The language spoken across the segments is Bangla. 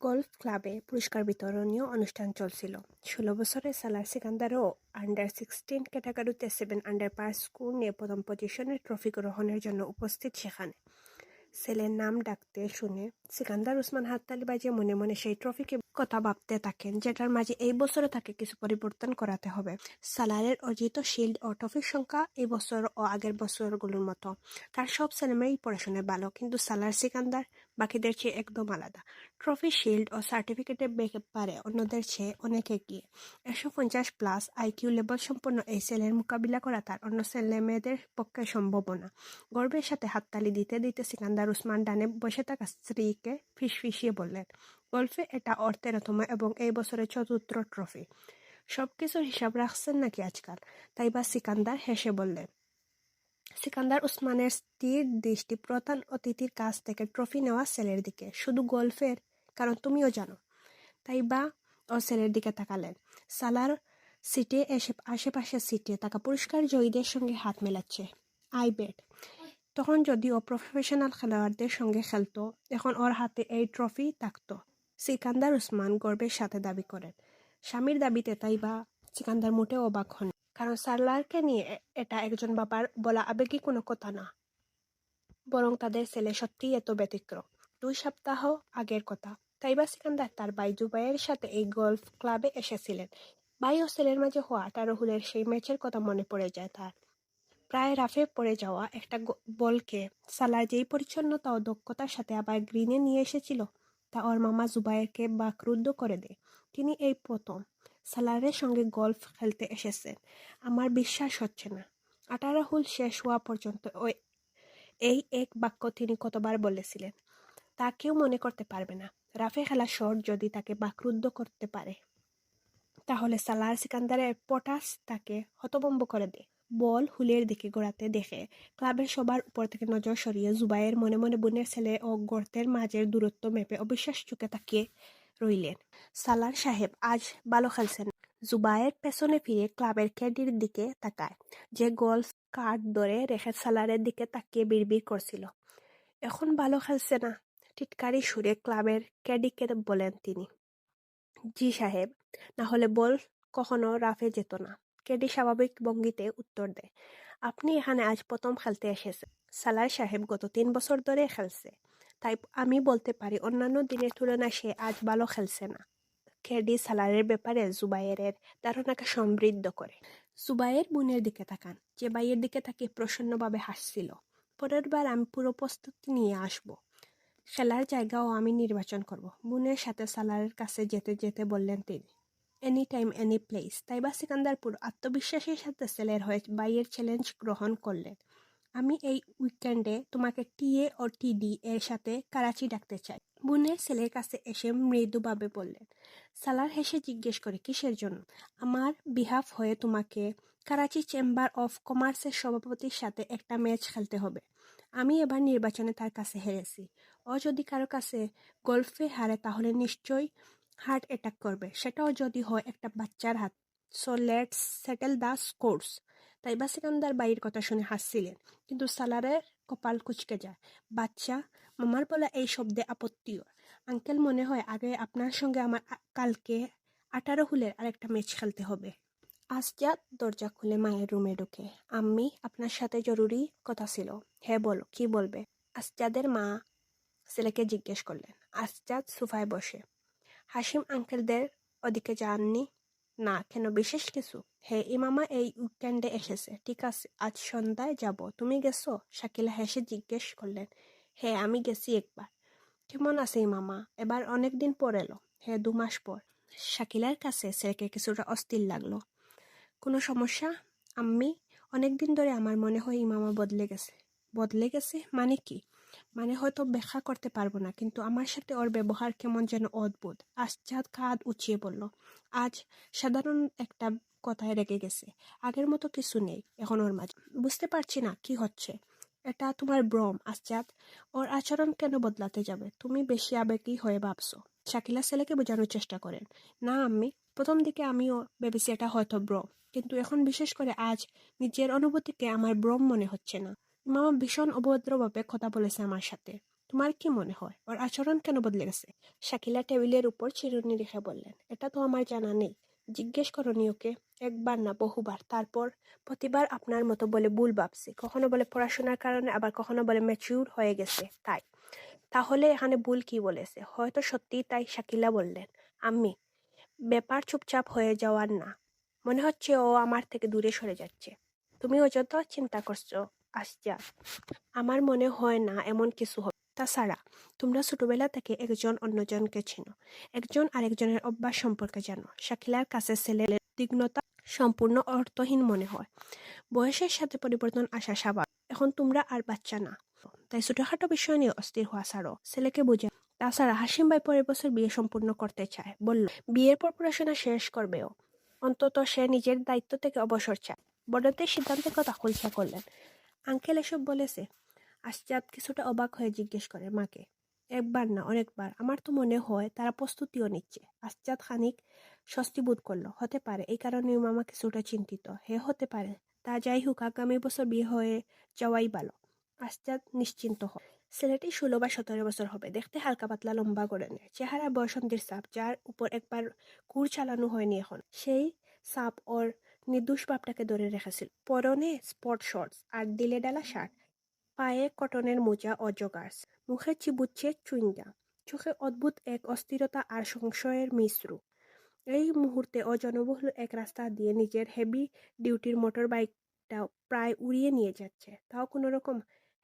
গলফ ক্লাবে পুরস্কার বিতরণীয় অনুষ্ঠান চলছিল। ষোলো বছরের সালার সিকান্দারও আন্ডার সিক্সটিন ক্যাটাগরিতে সেভেন আন্ডার পার স্কোর নিয়ে প্রথম পজিশনের ট্রফি গ্রহণের জন্য উপস্থিত সেখানে। ছেলের নাম ডাকতে শুনে সিকান্দার উসমান হাততালি বাজিয়ে মনে মনে সেই ট্রফিকে কথা ভাবতে থাকেন, যেটার মাঝে এই বছরে তাকে কিছু পরিবর্তন করাতে হবে। সালারের অর্জিত শিল্ড ও ট্রফির সংখ্যা এই বছর ও আগের বছরগুলোর মতো। তার সব ছেলেমেয়েই পড়াশোনায় ভালো, কিন্তু সালার সিকান্দার বাকিদের চেয়ে একদম আলাদা। ট্রফি শিল্ড ও সার্টিফিকেটের ব্যাপারে অন্যদের চেয়ে অনেক এগিয়ে। একশো পঞ্চাশ প্লাস আইকিউ লেভেল সম্পন্ন এই ছেলের মোকাবিলা করা তার অন্য ছেলে মেয়েদের পক্ষে সম্ভব না। গর্বের সাথে হাততালি দিতে দিতে সিকান্দার উসমান ডানে বসে থাকা স্ত্রীকে ফিসফিসিয়ে বললেন, গল্ফে এটা ওর তেরোতম এবং এই বছরের চতুর্থ ট্রফি সব কিছুর হিসাব রাখছেন নাকি আজকাল? তাই বা সিকান্দার হেসে বললেন সিকান্দার উসমানের স্থির দৃষ্টি প্রধান অতিথির কাছ থেকে ট্রফি নেওয়া ছেলের দিকে। শুধু গল্ফের, কারণ তুমিও জানো। তাই বা ও ছেলের দিকে তাকালেন। সালার সিটে এসে আশেপাশে সিটে তাকা পুরস্কার জয়ীদের সঙ্গে হাত মেলাচ্ছে। I bet. তখন যদিও প্রফেশনাল খেলোয়াড়দের সঙ্গে খেলতো, এখন ওর হাতে এই ট্রফি থাকতো। সিকান্দার উসমান গর্বের সাথে দাবি করেন। স্বামীর দাবিতে তাই বা সিকান্দার মোটেও অবাক হন কারণ সারলারকে নিয়ে এটা একজন বাবার বলা আবেগী কোনো কথা না। বরং তাদের ছেলে সত্যিই এত ব্যতিক্রম। দুই সপ্তাহ আগের কথা। তাইবা সিকান্দার তার ভাই জুবাইয়ের সাথে এই গলফ ক্লাবে এসেছিলেন। ভাই ও ছেলের মাঝে হওয়া আঠারো হুলের সেই ম্যাচের কথা মনে পড়ে যায় তার। প্রায় রাফে পড়ে যাওয়া একটা বলকে সালার যেই পরিচ্ছন্নতা ও দক্ষতার সাথে আবার গ্রিনে নিয়ে এসেছিল, তা ওর মামা জুবাইরকে বাকরুদ্ধ করে দেয়। তিনি এই প্রথম। সালারের সঙ্গে গলফ খেলতে এসেছেন আমার বিশ্বাস হচ্ছে না। আঠারো হুল শেষ হওয়া পর্যন্ত ওই এই এক বাক্য তিনি কতবার বলেছিলেন, তা কেউ মনে করতে পারবে না। রাফে খেলা শট যদি তাকে বাকরুদ্ধ করতে পারে, তাহলে সালার সিকান্দারের পটাস তাকে হতভম্ব করে দেয়। বল হুলের দিকে গড়াতে দেখে ক্লাবের সবার উপর থেকে নজর সরিয়ে জুবাইয়ের মনে মনে বোনের ছেলে ও গর্তের মাঝের দূরত্ব মেপে অবিশ্বাস চোখে তাকিয়ে রইলেন। সালার সাহেব আজ ভালো খেলছেন। জুবায়ের পেছনে ফিরে ক্লাবের ক্যাডির দিকে তাকায়। যে গলফ কার্ড ধরে রেখে সালারের দিকে তাকিয়ে বিড়বিড় করছিল। এখন ভালো খেলছে না? টিটকারি সুরে ক্লাবের ক্যাডিকে বলেন তিনি। জি সাহেব, না হলে বল কখনো রাফে যেত না। ক্যাডি স্বাভাবিক ভঙ্গিতে উত্তর দেয়। আপনি এখানে আজ প্রথম খেলতে এসেছেন। সালার সাহেব গত তিন বছর ধরে খেলছে। তাই আমি বলতে পারি, অন্যান্য দিনের তুলনায় সে আজ ভালো খেলছে না। ক্যাডি সালারের ব্যাপারে জুবাইয়ের ধারণাকে সমৃদ্ধ করে। জুবাইয়ের বোনের দিকে তাকান। যে বাইয়ের দিকে তাকে প্রসন্নভাবে হাসছিল। পরের বার আমি পুরো প্রস্তুতি নিয়ে আসব। খেলার জায়গাও আমি নির্বাচন করব। বোনের সাথে সালারের কাছে যেতে যেতে বললেন তিনি any time any place Taiba Sikandarpur আত্মবিশ্বাসের সাথে ছেলের হয়ে বাইয়ের চ্যালেঞ্জ গ্রহণ করলেন। আমি এই উইকেন্ডে তোমাকে টিএ ও টিডি এর সাথে কারাচি ডাকতে চাই। বোনের ছেলের কাছে এসে মৃদুভাবে বললেন, সালার হেসে জিজ্ঞেস করে, কিসের জন্য? আমার বিহাফ হয়ে তোমাকে করাচি চেম্বার অফ কমার্সের সভাপতির সাথে একটা ম্যাচ খেলতে হবে। আমি এবার নির্বাচনে তার কাছে হেরেছি। ও যদি কারও কাছে গল্ফে হারে, তাহলে নিশ্চয়ই হার্ট অ্যাটাক করবে। সেটাও যদি হয় একটা বাচ্চার হাত। So let's settle the scores Taiba Sikandar বাইয়ের কথা শুনে হাসছিলেন। কিন্তু সালারের কপাল কুচকে যায়। বাচ্চা মামার বলা এই শব্দে আপত্তিও। আঙ্কেল মনে হয় আগে আপনার সঙ্গে আমার কালকে আঠারো হুলের আরেকটা ম্যাচ খেলতে হবে। আজ আসজাদ দরজা খুলে মায়ের রুমে ঢুকে। আম্মি, আপনার সাথে জরুরি কথা ছিল। হ্যাঁ বলো, কি বলবে? আসজাদের মা ছেলেকে জিজ্ঞেস করলেন। আসজাদ সোফায় বসে। হাসিম আঙ্কেলদের ওদিকে যাননি। না, কেন? বিশেষ কিছু? হ্যাঁ ইমামা, এই উইকেন্ডে এসেছে, ঠিক আছে? আজ সন্ধ্যায় যাব। তুমি গেছো? শাকিলা হেসে জিজ্ঞেস করলেন। হ্যাঁ আমি গেছি একবার। কেমন আছে ইমামা? এবার অনেক দিন পর এলো। হ্যাঁ দু মাস পর। শাকিলার কাছে ছেলেকে কিছুটা অস্থির লাগল। কোনো সমস্যা? আম্মি, অনেক দিন ধরে আমার মনে হয় ইমামা বদলে গেছে। বদলে গেছে মানে কি? মানে হয়তো ব্যাখ্যা করতে পারব না, কিন্তু আমার সাথে ওর ব্যবহার কেমন যেন অদ্ভুত। আশ্চাদ কাঁধ উঁচিয়ে বলল, আজ সাধারণ একটা কথায় রেগে গেছে, আগের মতো কিছু নেই, এখন ওর মাঝে। বুঝতে পারছি না কি হচ্ছে। এটা তোমার ভ্রম আশ্চাদ ওর আচরণ কেন বদলাতে যাবে? তুমি বেশি আবেগী হয়ে ভাবছ। শাকিলা ছেলেকে বোঝানোর চেষ্টা করেন, না আমি প্রথম দিকে আমিও ভেবেছি এটা হয়তো ভ্রম, কিন্তু এখন বিশেষ করে আজ নিজের অনুভূতিকে আমার ভ্রম মনে হচ্ছে না। মামা ভীষণ অভদ্রভাবে কথা বলেছে আমার সাথে। তোমার কি মনে হয়? ওর আচরণ কেন বদলে গেছে? শাকিলা টেবিলের উপর চিরুনি রেখে বললেন, এটা তো আমার জানা নেই। জিজ্ঞেস করনি ওকে একবার না বহুবার। তারপর প্রতিবার আপনার মতো বলে ভুল ভাবছে। কখনো বলে পড়াশোনার কারণে, আবার কখনো বলে ম্যাচিউর হয়ে গেছে। তাই। তাহলে এখানে ভুল কি বলেছে? হয়তো সত্যি তাই শাকিলা বললেন আমি ব্যাপার চুপচাপ হয়ে যাওয়ার না। মনে হচ্ছে ও আমার থেকে দূরে সরে যাচ্ছে। তুমি অযথা চিন্তা করছ। আসজা আমার মনে হয় না এমন কিছু হবে। তাছাড়া, তোমরা ছোটবেলা থেকে একজন অন্যজনকে চিনো। একজন আরেকজনের অভ্যাস সম্পর্কে জানো। শাকিলার কাছে ছেলের দিগ্নতা সম্পূর্ণ অর্থহীন মনে হয়। বয়সের সাথে পরিবর্তন আসা স্বাভাবিক। এখন তোমরা আর বাচ্চা না। তাই ছোটখাটো বিষয় নিয়ে অস্থির হওয়া ছাড়ো। ছেলেকে বোঝা তাছাড়া হাসিম ভাই পরের বছর বিয়ে সম্পূর্ণ করতে চায়। বলল, বিয়ের পর পড়াশোনা শেষ করবেও অন্তত সে নিজের দায়িত্ব থেকে অবসর চায়। বড়দের সিদ্ধান্তের কথা খুলসা করলেন। আঙ্কেল এসব বলেছে। আশজাদ কিছুটা অবাক হয়ে জিজ্ঞেস করে, মাকে? একবার না, অনেকবার। আমার তো মনে হয় তারা প্রস্তুতিও নিচ্ছে। আশজাদ খানিক স্বস্তি বোধ করল, হতে পারে, এই কারণে মামা কিছুটা চিন্তিত। হে, হতে পারে। তা যাই হোক, আগামী বছর বিয়ে হয়ে যাওয়াই ভালো। আশজাদ নিশ্চিন্ত হয় ছেলেটি ষোলো বা সতেরো বছর হবে। দেখতে হালকা পাতলা, লম্বা করে নেয় চেহারা বসন্তের সাপ যার উপর একবার কুর চালানো হয়নি এখন। সেই সাপ ওর নির্দোষ বাপটাকে ধরে রেখেছিল। পরনে স্পট শর্টস আর দিলে ডালা শার্ট, পায়ে কটনের মোজা ও জগার্স, মুখে চিবুচ্ছে চুইংগা চোখে অদ্ভুত এক অস্থিরতা আর সংশয়ের মিশ্র। এই মুহূর্তে অজনবহুল এক রাস্তা দিয়ে নিজের হেভি ডিউটির মোটর বাইকটা প্রায় উড়িয়ে নিয়ে যাচ্ছে। তাও কোনো রকম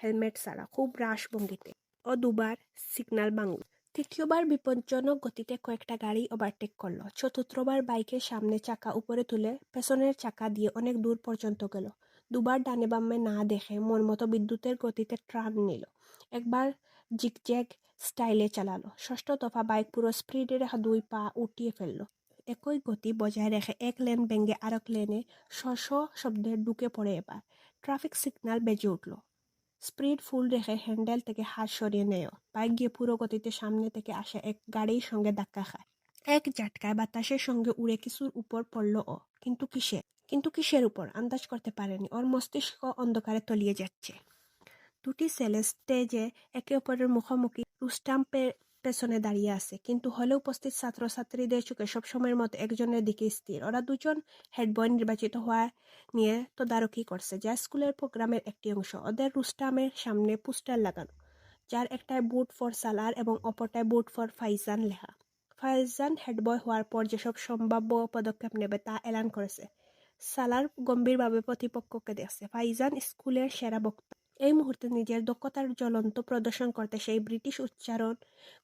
হেলমেট ছাড়া, খুব রাশ ভঙ্গিতে ও দুবার সিগন্যাল বাংল। তৃতীয়বার বিপজ্জনক গতিতে কয়েকটা গাড়ি ওভারটেক করল। চতুর্থবার বাইকের সামনে চাকা উপরে তুলে পেছনের চাকা দিয়ে অনেক দূর পর্যন্ত গেল। দুবার ডানে বামে না দেখে মন মতো বিদ্যুতের গতিতে ট্রান নিল। একবার জিগজ্যাগ স্টাইলে চালালো। ষষ্ঠ দফা বাইক পুরো স্পিডে রেখা দুই পা উঠিয়ে ফেলল। একই গতি বজায় রেখে এক লেন ভেঙে আরেক লেনে শশ শব্দে ঢুকে পড়ে এবার। ট্রাফিক সিগন্যাল বেজে উঠল। স্পিড ফুল রেখে হ্যান্ডেল থেকে হাত সরিয়ে নেয়। বাইক গিয়ে পুরো গতিতে সামনে থেকে আসা এক গাড়ির সঙ্গে ধাক্কা খায়। এক ঝাটকায় বাতাসের সঙ্গে উড়ে কিছুর উপর পড়ল ও। কিন্তু কিসে? কিন্তু কিসের উপর? আন্দাজ করতে পারেনি। ওর মস্তিষ্ক অন্ধকারে তলিয়ে যাচ্ছে। দুটি ছেলে স্টেজে একে অপরের মুখোমুখি রুস্টাম্পের পেছনে দাঁড়িয়ে আছে। কিন্তু হলে উপস্থিত ছাত্রছাত্রীদের চোখে সবসময়ের মতো একজনের দিকে স্থির। ওরা দুজন হেডবয় নির্বাচিত হওয়া নিয়ে তদারকি করছে, যা স্কুলের প্রোগ্রামের একটি অংশ। ওদের রুস্টামের সামনে পোস্টার লাগানো, যার একটায় বুট ফর সালার এবং অপরটায় বুট ফর ফাইজান লেখা ফাইজান হেডবয় হওয়ার পর যেসব সম্ভাব্য পদক্ষেপ নেবে তা এলান করেছে। সালার গম্ভীরভাবে প্রতিপক্ষকে দেখছে। ফাইজান স্কুলের সেরা বক্তা। এই মুহূর্তে নিজের দক্ষতার জ্বলন্ত প্রদর্শন করতে সেই ব্রিটিশ উচ্চারণ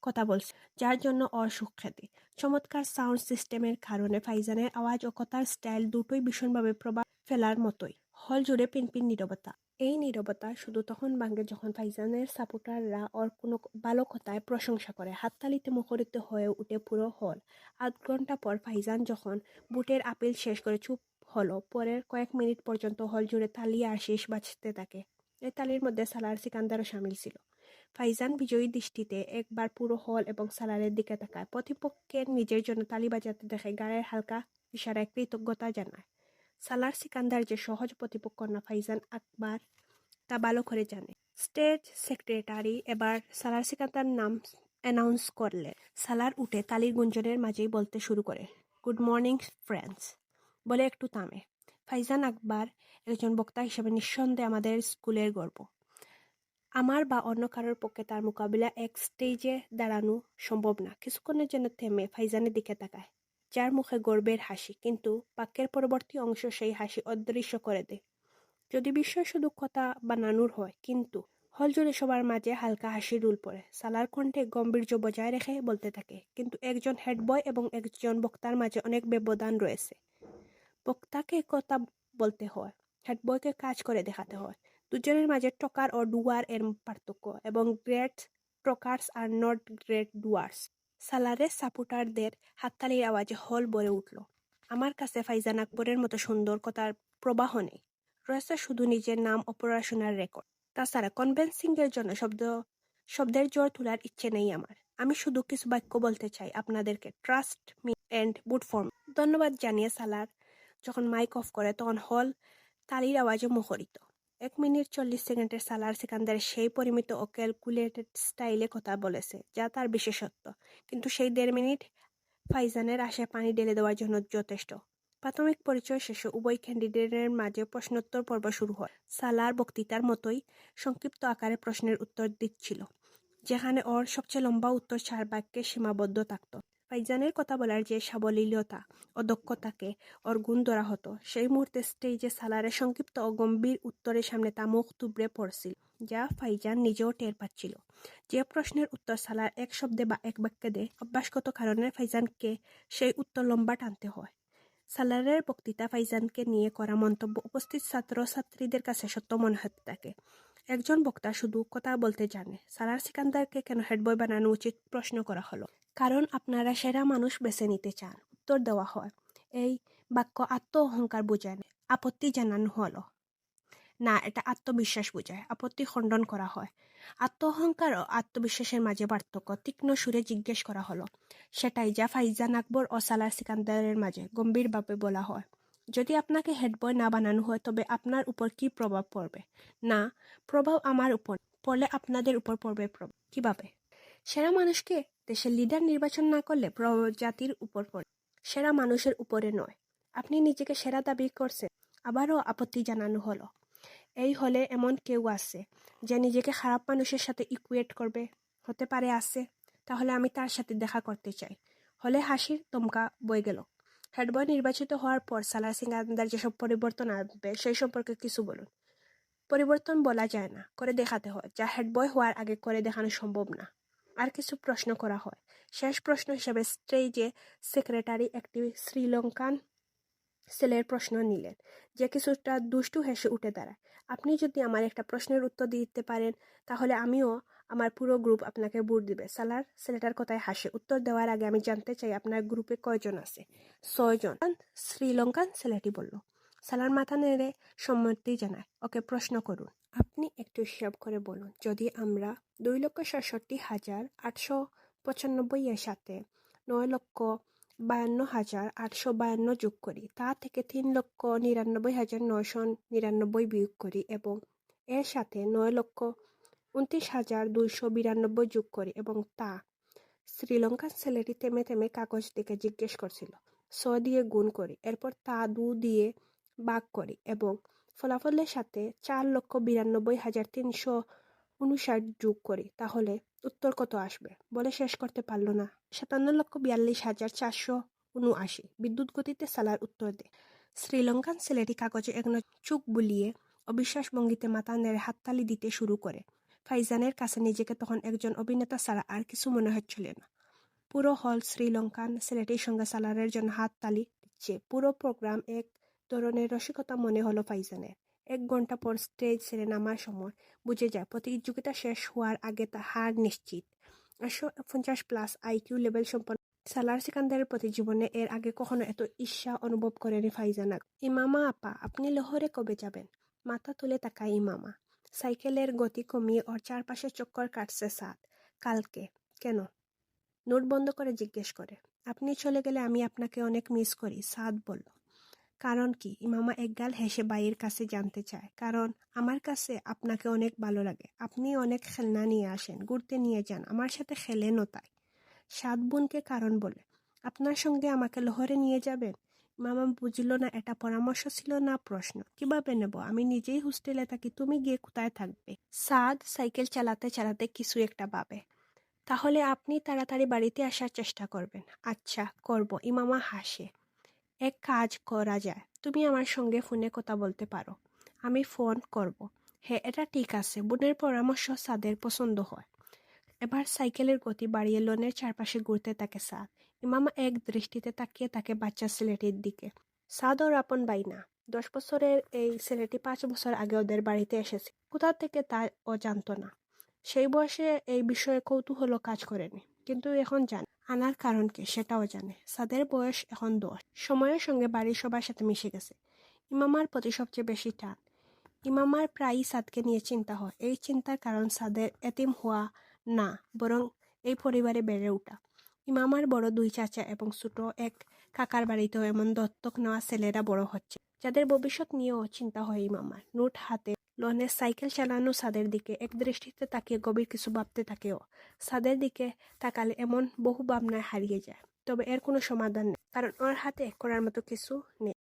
কথা বলছে, যার জন্য অসুখ্যাতি। চমৎকার সাউন্ড সিস্টেমের কারণে ফাইজানের আওয়াজ ও কথার স্টাইল দুটোই ভীষণভাবে প্রভাব ফেলার মতোই। হল জুড়ে পিনপিন নীরবতা। এই নীরবতা শুধু তখন ভাঙে যখন ফাইজানের সাপোর্টাররা ওর কোনো ভালো কথায় প্রশংসা করে। হাততালিতে মুখরিত হয়ে উঠে পুরো হল। আধ ঘণ্টা পর ফাইজান যখন বুটের আপিল শেষ করে চুপ হলো, পরের কয়েক মিনিট পর্যন্ত হল জুড়ে তালি আর শেষ বাজতে থাকে। এই তালির মধ্যে সালার সিকান্দারও সামিল ছিল। ফাইজান বিজয়ী দৃষ্টিতে একবার পুরো হল এবং সালারের দিকে তাকায়। প্রতিপক্ষের নিজের জন্য তালি বাজাতে দেখে গায়ের হালকা ইশারায় কৃতজ্ঞতা জানায়। সালার সিকান্দার যে সহজ প্রতিপক্ষ না, ফাইজান আকবার তা ভালো করে জানে। স্টেট সেক্রেটারি এবার সালার সিকান্দার নাম অ্যানাউন্স করলে। সালার উঠে তালির গুঞ্জনের মাঝেই বলতে শুরু করে, গুড মর্নিং ফ্রেন্ডস বলে একটু থামে। ফাইজান আকবর একজন বক্তা হিসেবে নিঃসন্দেহে আমাদের স্কুলের গর্ব। আমার বা অন্য কারোর পক্ষে তার মোকাবিলা এক স্টেজে দাঁড়ানো সম্ভব না। কিছুক্ষণের জন্য থেমে ফাইজানের দিকে তাকায়, যার মুখে গর্বের হাসি, কিন্তু বাক্যের পরবর্তী অংশ সেই হাসি অদৃশ্য করে দেয়। যদি বিষয় শুধু কথা বানানোর হয়, কিন্তু হল জুড়ে সবার মাঝে হালকা হাসি রুল পড়ে। সালার কণ্ঠে গম্ভীর্য বজায় রেখে বলতে থাকে, কিন্তু একজন হেডবয় এবং একজন বক্তার মাঝে অনেক ব্যবধান রয়েছে। বক্তাকে কথা বলতে হয় হেডবয়কে কাজ করে দেখাতে হয়। দুজনের মাঝে টকার ও ডুয়ার এর পার্থক্য এবং great talkers are not great doers. সালারের সাপোর্টারদের হাততালির আওয়াজে হল ভরে উঠল। আমার কাছে ফাইজান আকবরের মতো সুন্দর কথার প্রবাহ নেই। রয়েছে শুধু নিজের নাম ও পড়াশোনার রেকর্ড তাছাড়া কনভেন্সিং এর জন্য শব্দ শব্দের জোর তোলার ইচ্ছে নেই আমার। আমি শুধু কিছু বাক্য বলতে চাই আপনাদেরকে trust me and boot form ধন্যবাদ জানিয়ে সালার যখন মাইক অফ করে তখন হল তালির আওয়াজে মুখরিত। এক মিনিট চল্লিশ সেকেন্ডের সালার সিকান্দার সেই পরিমিত ও ক্যালকুলেটেড স্টাইলে কথা বলেছে, যা তার বিশেষত্ব। কিন্তু সেই দেড় মিনিট ফাইজানের আশায় পানি ঢেলে দেওয়ার জন্য যথেষ্ট। প্রাথমিক পরিচয় শেষে উভয় ক্যান্ডিডেটের মাঝে প্রশ্নোত্তর পর্ব শুরু হয়। সালার বক্তৃতার মতোই সংক্ষিপ্ত আকারে প্রশ্নের উত্তর দিচ্ছিল, যেখানে ওর সবচেয়ে লম্বা উত্তর চার বাক্যে সীমাবদ্ধ থাকত। ফাইজানের কথা বলার যে সাবলীলতা ও দক্ষতাকে ওর গুণ ধরা হতো, সেই মুহূর্তে স্টেজে সালারের সংক্ষিপ্ত ও গম্ভীর উত্তরের সামনে তা মুখ তুবড়ে পড়ছিল, যা ফাইজান নিজেও টের পাচ্ছিল। যে প্রশ্নের উত্তর সালার এক শব্দে বা এক বাক্যে দেয়, অভ্যাসগত কারণে ফাইজানকে সেই উত্তর লম্বা টানতে হয়। সালারের বক্তৃতা ফাইজানকে নিয়ে করা মন্তব্য উপস্থিত ছাত্র ছাত্রীদের কাছে সত্য মনে হতে থাকে। একজন বক্তা শুধু কথা বলতে জানে, সালার সিকান্দারকে কেন হেডবয় বানানো উচিত প্রশ্ন করা হলো? কারণ আপনারা সেরা মানুষ বেছে নিতে চান। উত্তর দেওয়া হয়। এই বাক্য আত্ম অহংকার বোঝায়। আপত্তি জানানো হলো। না, এটা আত্মবিশ্বাস বোঝায়, আপত্তি খণ্ডন করা হয়। আত্ম অহংকার ও আত্মবিশ্বাসের মাঝে পার্থক্য, তীক্ষ্ণ সুরে জিজ্ঞেস করা হলো। সেটাই যা ফাইজান আকবর ও সালার সিকান্দারের মাঝে গম্ভীরভাবে বলা হয়। যদি আপনাকে হেডবয় না বানানো হয়, তবে আপনার উপর কি প্রভাব পড়বে? না, প্রভাব আমার উপর, পড়লে আপনাদের উপর পড়বে প্রভাব। কীভাবে? সেরা মানুষকে দেশের লিডার নির্বাচন না করলে প্রজাতির উপর পড়ে। সেরা মানুষের উপরে নয়। আপনি নিজেকে সেরা দাবি করছেন, আবারও আপত্তি জানানো হলো। এই হলে এমন কেউ আছে যে নিজেকে খারাপ মানুষের সাথে ইকুয়েট করবে, হতে পারে আছে। তাহলে আমি তার সাথে দেখা করতে চাই। হলে হাসির দমকা বয়ে গেল। হেডবয় নির্বাচিত হওয়ার পর সালার সিং আন্দার যেসব পরিবর্তন আসবে, সেই সম্পর্কে কিছু বলুন। পরিবর্তন বলা যায় না, করে দেখাতে হয়। যা হেডবয় হওয়ার আগে করে দেখানো সম্ভব না। আর কিছু প্রশ্ন করা হয়। শেষ প্রশ্ন হিসেবে স্টেজে সেক্রেটারি একটি শ্রীলঙ্কান ছেলের প্রশ্ন নিলেন, যে কিছুটা দুষ্টু হেসে উঠে দাঁড়ায়। আপনি যদি আমার একটা প্রশ্নের উত্তর দিতে পারেন, তাহলে আমিও আমার পুরো গ্রুপ আপনাকে ভোট দিবে। সালার ছেলেটার কথায় হাসে। উত্তর দেওয়ার আগে আমি জানতে চাই আপনার গ্রুপে কয়জন আছে? ছয়জন। শ্রীলঙ্কান ছেলেটি বলল, সালার মাথা নেড়ে সম্মতি জানায়। ওকে প্রশ্ন করুন। আপনি একটু হিসাব করে বলুন, যদি আমরা দুই লক্ষ সাতষট্টি হাজার আটশো পঁচানব্বই এর সাথে নয় লক্ষ বায়ান্ন হাজার আটশো বায়ান্ন যোগ করি, তা থেকে তিন লক্ষ নিরানব্বই হাজার নয়শো নিরানব্বই বিয়োগ করি এবং এর সাথে নয় লক্ষ উনত্রিশ হাজার দুইশো বিরানব্বই যোগ করি এবং তা শ্রীলঙ্কার ছেলেটি থেমে থেমে কাগজ দিকে জিজ্ঞেস করছিল ছ দিয়ে গুণ করি, এরপর তা দু দিয়ে ভাগ করি এবং ফলাফলের সাথে চার লক্ষ বিরানব্বই হাজার তিনশো উনষাট যোগ করি, তাহলে উত্তর কত আসবে? বলে শেষ করতে পারল না। সাতান্ন লক্ষ বিয়াল্লিশ হাজার চারশো উনআশি। বিদ্যুৎ গতিতে সালার উত্তর দেয় শ্রীলঙ্কান ছেলেটি কাগজে এক চোখ বুলিয়ে অবিশ্বাস ভঙ্গিতে মাথা নেড়ে হাততালি দিতে শুরু করে। ফাইজানের কাছে নিজেকে তখন একজন অভিনেতা ছাড়া আর কিছু মনে হচ্ছিল না। পুরো হল শ্রীলঙ্কান ছেলেটির সঙ্গে সালারের জন্য হাততালি দিচ্ছে। পুরো প্রোগ্রাম এক ধরনের রসিকতা মনে হলো ফাইজানের। এক ঘণ্টা পর স্টেজ ছেড়ে নামার সময় বুঝে যায় প্রতিযোগিতা শেষ হওয়ার আগে তা হার নিশ্চিত। একশো পঞ্চাশ প্লাস আইকিউ লেভেল সম্পন্ন সালার সিকান্দারের প্রতি জীবনে এর আগে কখনো এত ঈর্ষা অনুভব করেনি ফাইজানা। ইমামা আপা, আপনি লহরে কবে যাবেন? মাথা তুলে তাকায় ইমামা। সাইকেলের গতি কমিয়ে ওর চারপাশে চক্কর কাটছে সাদ। কালকে? কেন? নোট বন্ধ করে জিজ্ঞেস করে। আপনি চলে গেলে আমি আপনাকে অনেক মিস করি, সাদ বলল। কারণ কি? ইমামা একগাল হেসে বাইয়ের কাছে জানতে চায়। কারণ, আমার কাছে আপনাকে অনেক ভালো লাগে। আপনি অনেক খেলনা নিয়ে আসেন, ঘুরতে নিয়ে যান, আমার সাথে খেলেনও তাই। সাত বোনকে কারণ বলে, আপনার সঙ্গে আমাকে লহরে নিয়ে যাবেন? মামা বুঝলো না, এটা পরামর্শ ছিল না, প্রশ্ন। কীভাবে নেব? আমি নিজেই হোস্টেলে থাকি, তুমি গিয়ে কোথায় থাকবে? সাদ সাইকেল চালাতে চালাতে কিছু একটা পাবে তাহলে আপনি তাড়াতাড়ি বাড়িতে আসার চেষ্টা করবেন। আচ্ছা করব। ইমামা হাসে। এক কাজ করা যায়। তুমি আমার সঙ্গে ফোনে কথা বলতে পারো। আমি ফোন করব। হ্যাঁ এটা ঠিক আছে। বোনের পরামর্শ সাদের পছন্দ হয়। এবার সাইকেলের গতি বাড়িয়ে লোনের চারপাশে ঘুরতে থাকে সাদ। ইমামা এক দৃষ্টিতে তাকিয়ে তাকে বাচ্চা ছেলেটির দিকে। সাদ ওর আপন বাই না। দশ বছরের এই ছেলেটি পাঁচ বছর আগে ওদের বাড়িতে এসেছে। কোথা থেকে তা ও জানতো না। সেই বয়সে এই বিষয়ে কৌতূহল কাজ করেনি। কিন্তু এখন জানে। আনার কারণ কি সেটাও জানে। সাদের বয়স এখন দশ। সময়ের সঙ্গে বাড়ির সবার সাথে মিশে গেছে। ইমামার প্রতি সবচেয়ে বেশি টান। ইমামার প্রায়ই সাদকে নিয়ে চিন্তা হয়। এই চিন্তার কারণ সাদের এতিম হওয়া না, বরং এই পরিবারে বেড়ে ওঠা। ইমামার বড় দুই চাচা এবং ছোট এক কাকার বাড়িতেও এমন দত্তক নেওয়া ছেলেরা বড় হচ্ছে, যাদের ভবিষ্যৎ নিয়েও চিন্তা হয় ইমামার। নোট হাতে লনে সাইকেল চালানো সাদের দিকে এক দৃষ্টিতে তাকিয়ে গভীর কিছু ভাবতে থাকেও। সাদের দিকে তাকালে এমন বহু ভাবনায় হারিয়ে যায়, তবে এর কোনো সমাধান নেই, কারণ ওর হাতে করার মতো কিছু নেই।